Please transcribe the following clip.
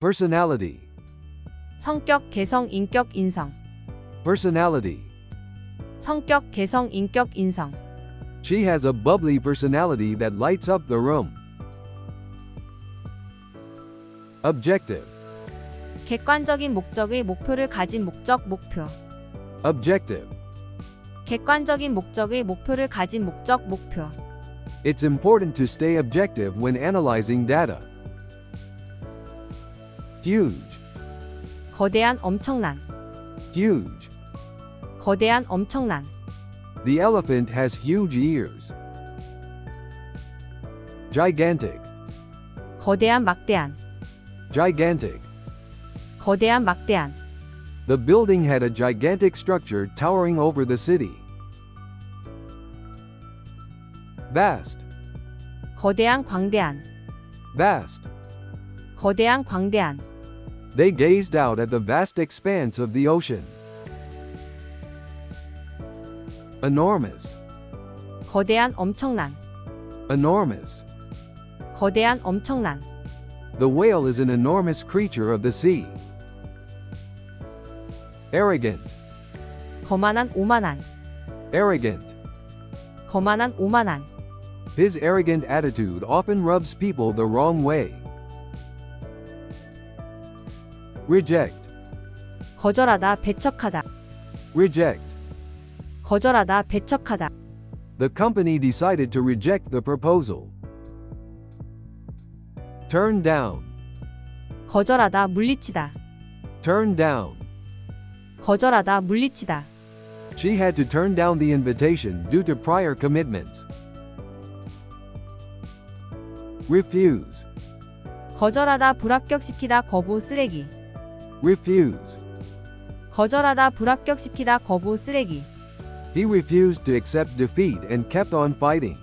Personality. 성격, 개성, 인격, 인성. Personality. 성격, 개성, 인격, 인성. She has a bubbly personality that lights up the room. Objective. 객관적인 목적의 목표를 가진 목적, 목표. Objective. 객관적인 목적의 목표를 가진 목적, 목표. It's important to stay objective when analyzing data. Huge. 거대한, 엄청난. Huge. 거대한, 엄청난. The elephant has huge ears. Gigantic. 거대한, 막대한. Gigantic. 거대한, 막대한. The building had a gigantic structure towering over the city. Vast. 거대한, 광대한. Vast. 거대한, 광대한. They gazed out at the vast expanse of the ocean. Enormous. 거대한, 엄청난. Enormous. 거대한, 엄청난. The whale is an enormous creature of the sea. Arrogant. 거만한, 오만한. Arrogant. 거만한, 오만한. His arrogant attitude often rubs people the wrong way. Reject. 거절하다, 배척하다. Reject. 거절하다, 배척하다. The company decided to reject the proposal. Turn down. 거절하다, 물리치다. Turn down. 거절하다, 물리치다. She had to turn down the invitation due to prior commitments. Refuse. 거절하다, 불합격시키다, 거부, 쓰레기. Refuse. 거절하다, 불합격시키다, 거부, 쓰레기. He refused to accept defeat and kept on fighting.